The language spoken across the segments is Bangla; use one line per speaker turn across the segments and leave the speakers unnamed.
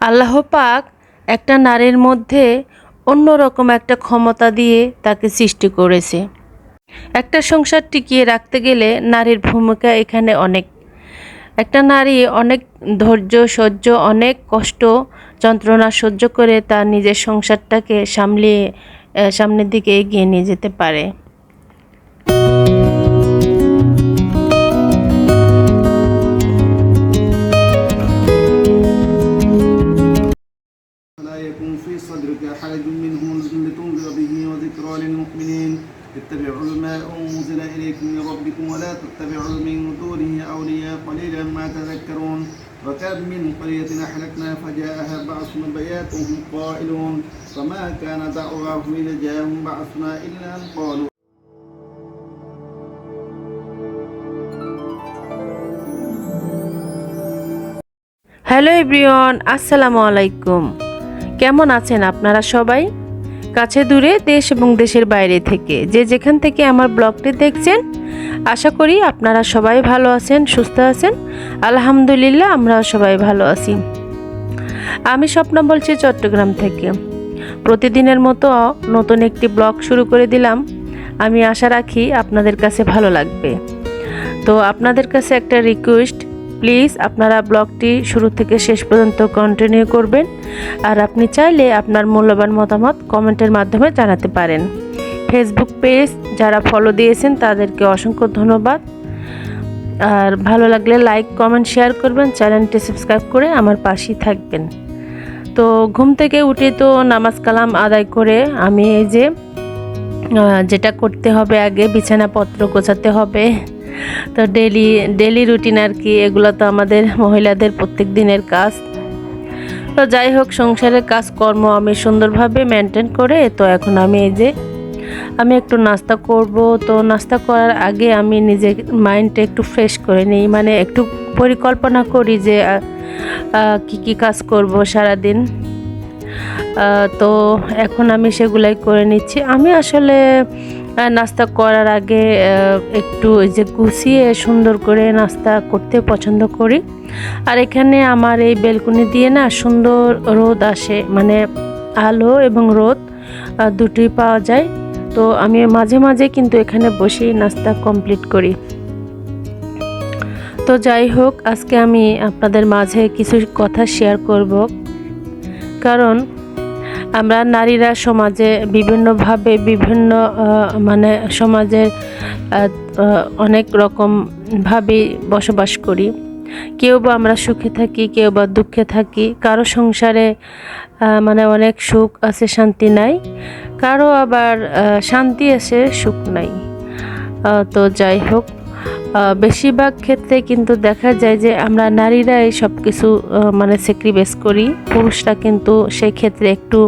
আল্লাহ পাক একটা নারীর মধ্যে অন্যরকম একটা ক্ষমতা দিয়ে তাকে সৃষ্টি করেছে। একটা সংসার টিকিয়ে রাখতে গেলে নারীর ভূমিকা এখানে অনেক। একটা নারী অনেক ধৈর্য, সহ্য, অনেক কষ্ট, যন্ত্রণা সহ্য করে তার নিজের সংসারটাকে সামলিয়ে সামনের দিকে এগিয়ে নিয়ে যেতে পারে।
في صدرك حرج منه لتنذر به وذكرى للمؤمنين اتبعوا ما أنزل إليكم من ربكم ولا تتبعوا من دونه أولياء قليلا ما تذكرون وكم من قرية أهلكنا فجاءها بعثنا بياتهم قائلون فما كان دعواهم إذا جاءهم بعثنا إلا أن قالوا
হ্যালো এভরিওয়ান আসসালামু আলাইকুম কেমন আছেন আপনারা সবাই? কাছে দূরে দেশ এবং দেশের বাইরে থেকে যে যেখান থেকে আমার ব্লগটি দেখছেন, আশা করি আপনারা সবাই ভালো আছেন, সুস্থ আছেন। আলহামদুলিল্লাহ, আমরাও সবাই ভালো আছি। আমি স্বপ্ন বলছি চট্টগ্রাম থেকে। প্রতিদিনের মতো নতুন একটি ব্লগ শুরু করে দিলাম। আমি আশা রাখি আপনাদের কাছে ভালো লাগবে। তো আপনাদের কাছে একটা রিকোয়েস্ট প্লিজ আপনারা ব্লগটি শুরু থেকে শেষ পর্যন্ত কন্টিনিউ করবেন। আর আপনি চাইলে আপনার মূল্যবান মতামত কমেন্টের মাধ্যমে জানাতে পারেন। ফেসবুক পেজ যারা ফলো দিয়েছেন, তাদেরকে অসংখ্য ধন্যবাদ। আর ভালো লাগলে লাইক কমেন্ট শেয়ার করবেন চ্যানেলটি সাবস্ক্রাইব করে আমার পাশেই থাকবেন। তো ঘুম থেকে উঠে তো নামাজ কালাম আদায় করে আমি এই যে যেটা করতে হবে আগে বিছানাপত্র গোছাতে হবে। তো ডেলি ডেলি রুটিন আর কি এগুলো তো আমাদের মহিলাদের প্রত্যেক দিনের কাজ। তো যাই হোক সংসারের কাজকর্ম আমি সুন্দরভাবে মেনটেন করে তো এখন আমি এই যে আমি একটু নাস্তা করব। তো নাস্তা করার আগে আমি নিজে মাইন্ডটা একটু ফ্রেশ করে নিই। মানে একটু পরিকল্পনা করি যে কি কি কাজ করব সারাদিন। আহ, তো এখন আমি সেগুলাই করে নিচ্ছি। আমি আসলে নাস্তা করার আগে একটু ওই যে গুছিয়ে সুন্দর করে নাস্তা করতে পছন্দ করি। আর এখানে আমার এই বেলকুনি দিয়ে না সুন্দর রোদ আসে মানে আলো এবং রোদ দুটোই পাওয়া যায়। তো আমি মাঝে মাঝে কিন্তু এখানে বসেই নাস্তা কমপ্লিট করি। তো যাই হোক, আজকে আমি আপনাদের মাঝে কিছু কথা শেয়ার করব। কারণ আমরা নারীরা সমাজে বিভিন্নভাবে বিভিন্ন মানে সমাজের অনেক রকমভাবে বসবাস করি। কেউ বা আমরা সুখে থাকি, কেউ বা দুঃখে থাকি। কারও সংসারে মানে অনেক সুখ আছে, শান্তি নাই। কারও আবার শান্তি আছে, সুখ নাই। তো যাই হোক। বেশিরভাগ ক্ষেত্রে কিন্তু দেখা যায় যে আমরা নারীরাই সব কিছু মানে স্যাক্রিফাইস করি। পুরুষরা কিন্তু সেই ক্ষেত্রে একটু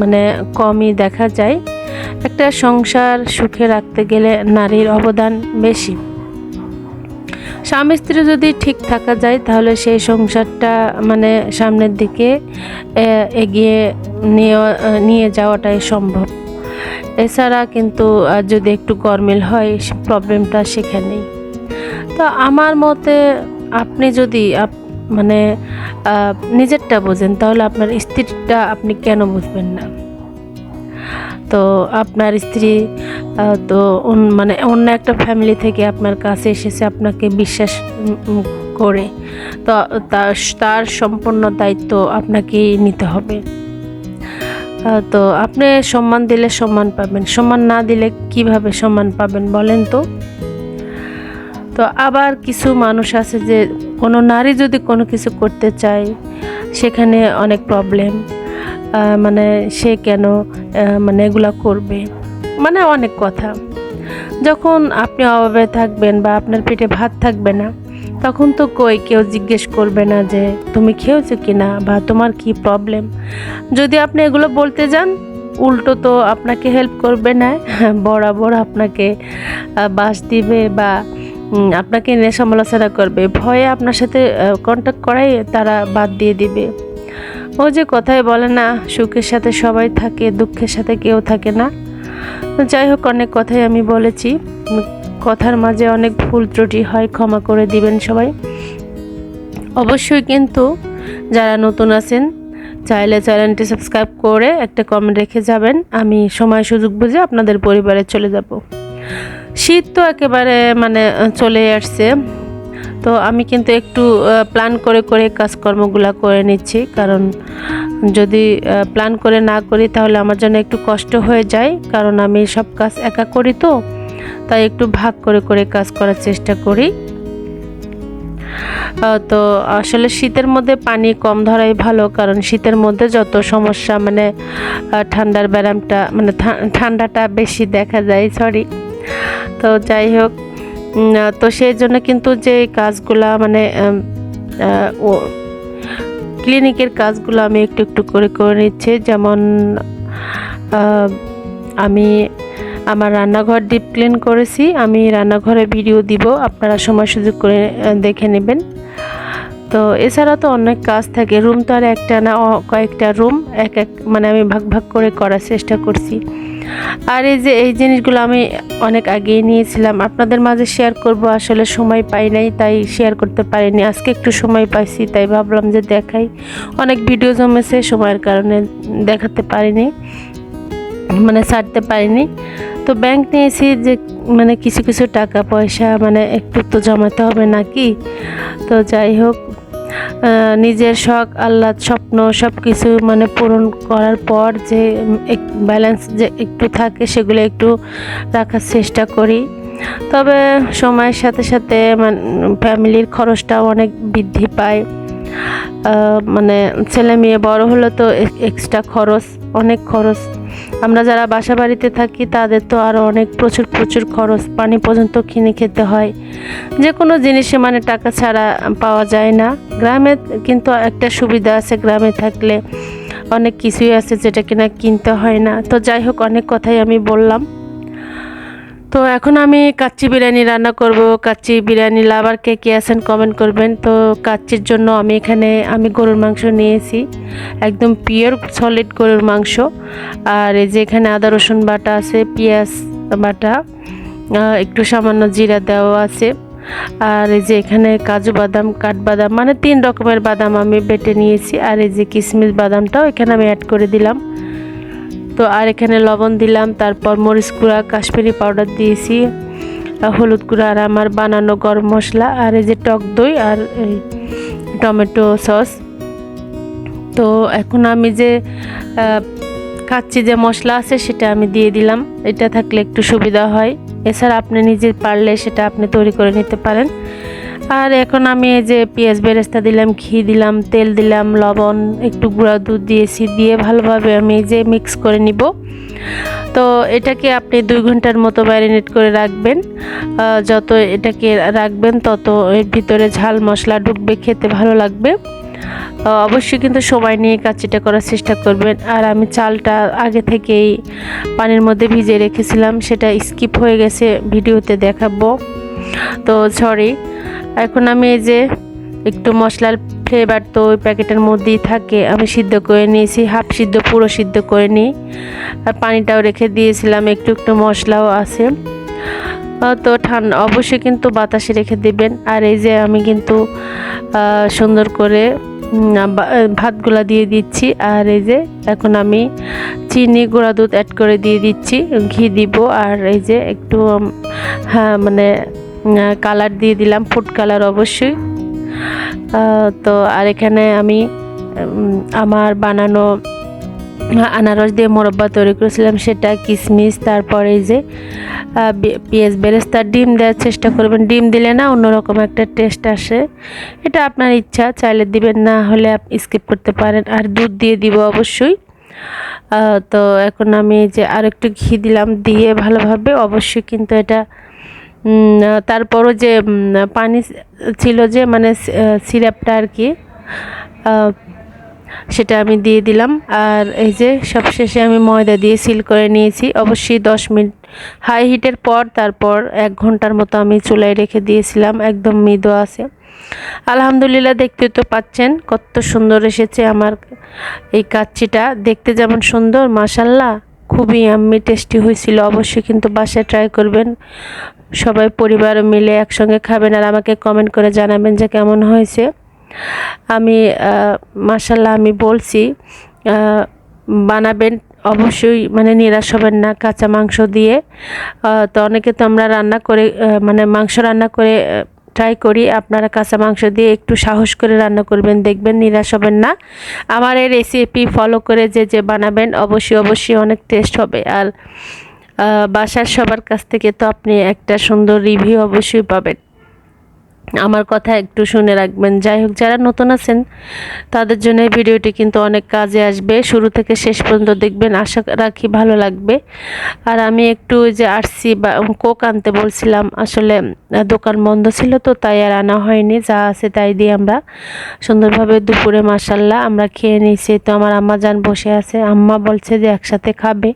মানে কমই দেখা যায়। একটা সংসার সুখে রাখতে গেলে নারীর অবদান বেশি। স্বামী স্ত্রী যদি ঠিক থাকা যায়, তাহলে সেই সংসারটা মানে সামনের দিকে এগিয়ে নিয়ে নিয়ে যাওয়াটাই সম্ভব। এছাড়া কিন্তু যদি একটু গরমিল হয় প্রবলেমটা সেখানেই। তো আমার মতে আপনি যদি মানে নিজেরটা বোঝেন, তাহলে আপনার স্ত্রীটা আপনি কেন বুঝবেন না? তো আপনার স্ত্রী তো মানে অন্য একটা ফ্যামিলি থেকে আপনার কাছে এসেছে, আপনাকে বিশ্বাস করে, তো তার সম্পূর্ণ দায়িত্ব আপনাকেই নিতে হবে। তো আপনি সম্মান দিলে সম্মান পাবেন, সম্মান না দিলে কীভাবে সম্মান পাবেন বলেন তো? তো আবার কিছু মানুষ আছে যে কোনো নারী যদি কোনো কিছু করতে চায়, সেখানে অনেক প্রবলেম মানে সে কেন মানে এগুলা করবে? মানে অনেক কথা। যখন আপনি অভাবে থাকবেন বা আপনার পেটে ভাত থাকবে না তখন তো কই কেউ জিজ্ঞেস করবে না যে তুমি খেয়েছো কি না বা তোমার কি প্রবলেম যদি আপনি এগুলো বলতে যান, উল্টো তো আপনাকে হেল্প করবে না, বরাবর আপনাকে বাস দিবে বা আপনাকে নিয়ে করবে। ভয়ে আপনার সাথে কন্ট্যাক্ট করাই তারা বাদ দিয়ে দিবে। ও যে কথাই বলে না, সুখের সাথে সবাই থাকে, দুঃখের সাথে কেউ থাকে না। যাই হোক, অনেক কথাই আমি বলেছি। কথার মাঝে অনেক ভুল ত্রুটি হয়, ক্ষমা করে দিবেন সবাই। অবশ্যই কিন্তু যারা নতুন আছেন, চাইলে চ্যানেলটি সাবস্ক্রাইব করে একটা কমেন্ট রেখে যাবেন। আমি সময় সুযোগ বুঝে আপনাদের পরিবারে চলে যাব। শীত তো একেবারে মানে চলে আসছে। তো আমি কিন্তু একটু প্ল্যান করে করে কাজকর্মগুলো করে নিচ্ছি। কারণ যদি প্ল্যান করে না করি তাহলে আমার জন্য একটু কষ্ট হয়ে যায়। কারণ আমি সব কাজ একা করি তো। তাই একটু ভাগ করে করে কাজ করার চেষ্টা করি। তো আসলে শীতের মধ্যে পানি কম ধরাই ভালো, কারণ শীতের মধ্যে যত সমস্যা মানে ঠান্ডার ব্যায়ামটা মানে ঠান্ডাটা বেশি দেখা যায় সরি তো যাই হোক তো সেই জন্য কিন্তু যে কাজগুলা মানে ও, ক্লিনিকের কাজগুলো আমি একটু একটু করে করে নিচ্ছি। যেমন আমি আমার রান্নাঘর ডিপ ক্লিন করেছি। আমি রান্নাঘরে ভিডিও দিব, আপনারা সময় সুযোগ করে দেখে নেবেন। তো এছাড়া তো অনেক কাজ থাকে। রুম তো আর একটা না কয়েকটা রুম এক এক মানে আমি ভাগ ভাগ করে করার চেষ্টা করছি। আর এই যে, এই জিনিসগুলো আমি অনেক আগেই নিয়েছিলাম। আপনাদের মাঝে শেয়ার করব, আসলে সময় পাই নাই, তাই শেয়ার করতে পারিনি। আজকে একটু সময় পাইছি, তাই ভাবলাম যে দেখাই। অনেক ভিডিও জমেছে, সময়ের কারণে দেখাতে পারিনি মানে ছাড়তে পারিনি। তো ব্যাংক নিয়েছি যে মানে কিছু কিছু টাকা পয়সা মানে একটু তো জমাতে হবে নাকি? তো যাই হোক নিজের শখ, আহ্লাদ, স্বপ্ন সব কিছু মানে পূরণ করার পর যে ব্যালেন্স যে একটু থাকে সেগুলো একটু রাখার চেষ্টা করি। তবে সময়ের সাথে সাথে মানে ফ্যামিলির খরচটাও অনেক বৃদ্ধি পায়। মানে ছেলে মেয়ে বড় হলে তো এক্সট্রা খরচ, অনেক খরচ আমরা যারা বাসা বাড়িতে থাকি, তাদের তো আরও অনেক প্রচুর প্রচুর খরচ পানি পর্যন্ত কিনে খেতে হয়। যে কোনো জিনিসে মানে টাকা ছাড়া পাওয়া যায় না। গ্রামে কিন্তু একটা সুবিধা আছে, গ্রামে থাকলে অনেক কিছুই আছে যেটা কিনা কিনতে হয় না। তো যাই হোক, অনেক কথাই আমি বললাম। তো এখন আমি কাচ্চি বিরিয়ানি রান্না করব। কাচ্চি বিরিয়ানি লাভার কে কে আছেন কমেন্ট করবেন। তো কাচ্চির জন্য আমি এখানে আমি গরুর মাংস নিয়েছি। একদম পিওর সলিড গরুর মাংস। আর এই যে এখানে আদা, রসুন বাটা আছে, পেঁয়াজ বাটা একটু সামান্য জিরা দেওয়া আছে। আর এই যে এখানে কাজু বাদাম কাঠবাদাম মানে তিন রকমের বাদাম আমি বেটে নিয়েছি। আর এই যে কিশমিশ বাদামটাও এখানে আমি অ্যাড করে দিলাম। তো আর এখানে লবণ দিলাম, তারপর মরিচ গুঁড়া, কাশ্মীরি পাউডার দিয়েছি হলুদ গুঁড়া, আর আমার বানানো গরম মশলা, আর এই যে টক দই আর এই টমেটো সস। তো এখন আমি যে কাচ্চি যে মশলা আছে সেটা আমি দিয়ে দিলাম, এটা থাকলে একটু সুবিধা হয়। এছাড়া আপনি নিজে পারলে সেটা আপনি তৈরি করে নিতে পারেন। আর এখন আমি এই যে পেঁয়াজ বেরেস্তা দিলাম, ঘি দিলাম, তেল দিলাম, লবণ, একটু গুঁড়া দুধ দিয়েছি, দিয়ে ভালোভাবে আমি এই যে মিক্স করে নিব। তো এটাকে আপনি দুই ঘণ্টার মতো ম্যারিনেট করে রাখবেন। যত এটাকে রাখবেন, তত এর ভিতরে ঝাল মশলা ঢুকবে, খেতে ভালো লাগবে। অবশ্যই কিন্তু সময় নিয়ে কাচিটা করার চেষ্টা করবেন। আর আমি চালটা আগে থেকেই পানির মধ্যে ভিজিয়ে রেখেছিলাম, সেটা স্কিপ হয়ে গেছে, ভিডিওতে দেখাবো। তো সরি এখন আমি এই যে একটু মশলার ফ্লেভার তো ওই প্যাকেটের মধ্যেই থাকে, আমি সিদ্ধ করে নিয়েছি হাফ সিদ্ধ, পুরো সিদ্ধ করে নিই। আর পানিটাও রেখে দিয়েছিলাম, একটু একটু মশলাও আছে। তো ঠান্ডা অবশ্যই কিন্তু বাতাসে রেখে দেবেন। আর এই যে আমি কিন্তু সুন্দর করে ভাতগুলা দিয়ে দিচ্ছি। আর এই যে এখন আমি চিনি গুঁড়া দুধ অ্যাড করে দিয়ে দিচ্ছি, ঘি দিব। আর এই যে একটু হ্যাঁ মানে কালার দিয়ে দিলাম ফুড কালার অবশ্যই। তো আর এখানে আমি আমার বানানো আনারস দিয়ে মোরব্বা তৈরি করেছিলাম, সেটা কিশমিশ তারপরে যে পেঁয়াজ বেরেস্তা ডিম দেওয়ার চেষ্টা করবেন। ডিম দিলে না অন্যরকম একটা টেস্ট আসে। এটা আপনার ইচ্ছা, চাইলে দিবেন, না হলে স্কিপ করতে পারেন। আর দুধ দিয়ে দিব অবশ্যই। তো এখন আমি যে আর একটু ঘি দিলাম, দিয়ে ভালোভাবে অবশ্যই কিন্তু এটা তারপরও যে পানি ছিল যে মানে সিরাপটা আর কি সেটা আমি দিয়ে দিলাম। আর এই যে, সবশেষে আমি ময়দা দিয়ে সিল করে নিয়েছি। অবশ্যই দশ মিনিট হাই হিটের পর তারপর এক ঘণ্টার মতো আমি চুলায় রেখে দিয়েছিলাম। একদম মৃদু আছে। আলহামদুলিল্লাহ দেখতে তো পাচ্ছেন, কত সুন্দর এসেছে আমার এই কাচ্চিটা। দেখতে যেমন সুন্দর মাসাল্লাহ খুবই আম্মি টেস্টি হয়েছিল। অবশ্যই কিন্তু বাসায় ট্রাই করবেন। সবাই পরিবার মিলে একসঙ্গে খাবেন আর আমাকে কমেন্ট করে জানাবেন যে কেমন হয়েছে। আমি মাসাল্লাহ আমি বলছি বানাবেন। অবশ্যই মানে নিরাশ হবেন না কাঁচা মাংস দিয়ে। তো অনেকে তো আমরা রান্না করে মানে মাংস রান্না করে ট্রাই করি, আপনারা কাঁচা মাংস দিয়ে একটু সাহস করে রান্না করবেন, দেখবেন নিরাশ হবেন না। আমার এই রেসিপি ফলো করে যে যে বানাবেন, অবশ্যই অবশ্যই অনেক টেস্ট হবে। আর বাসার সবার কাছ থেকে তো আপনি একটা সুন্দর রিভিউ অবশ্যই পাবেন। আমার কথা একটু শুনে রাখবেন। যাই হোক, যারা নতুন আছেন, তাদের জন্য এই ভিডিওটি কিন্তু অনেক কাজে আসবে। শুরু থেকে শেষ পর্যন্ত দেখবেন, আশা রাখি ভালো লাগবে। আর আমি একটু যে আরসি বা কোক আনতে বলছিলাম, আসলে দোকান বন্ধ ছিল তো, তাই আর আনা হয়নি। যা আছে তাই দিয়ে আমরা সুন্দরভাবে দুপুরে মাসাল্লাহ আমরা খেয়ে নিয়েছি। তো আমার আম্মা যান বসে আছে। আম্মা বলছে যে একসাথে খাবে।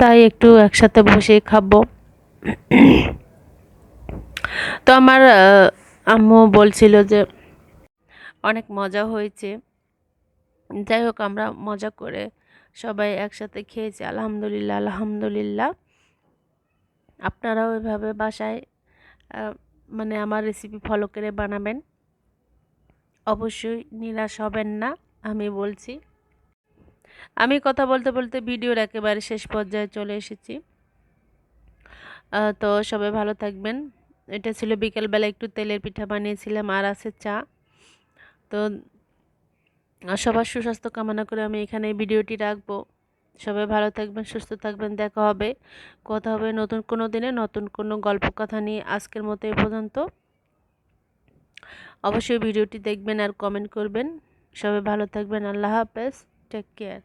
তাই একটু একসাথে বসে খাব। তো আমার আম্মু বলছিল যে অনেক মজা হয়েছে। যাই হোক, আমরা মজা করে সবাই একসাথে খেয়েছি, আলহামদুলিল্লাহ আলহামদুলিল্লাহ। আপনারাও এভাবে বাসায় মানে আমার রেসিপি ফলো করে বানাবেন। অবশ্যই নিরাশ হবেন না, আমি বলছি। আমি কথা বলতে বলতে ভিডিওর একেবারে শেষ পর্যায়ে চলে এসেছি। তো সবাই ভালো থাকবেন। এটা ছিল বিকেলবেলা একটু তেলের পিঠা বানিয়েছিলাম আর আছে চা। তো সবার সুস্বাস্থ্য কামনা করে আমি এখানে ভিডিওটি রাখব। সবাই ভালো থাকবেন, সুস্থ থাকবেন, দেখা হবে, কথা হবে নতুন কোনো দিনে, নতুন কোনো গল্প কথা নিয়ে আজকের মতো এ পর্যন্ত। অবশ্যই ভিডিওটি দেখবেন আর কমেন্ট করবেন। সবাই ভালো থাকবেন, আল্লাহ হাফেজ টেক কেয়ার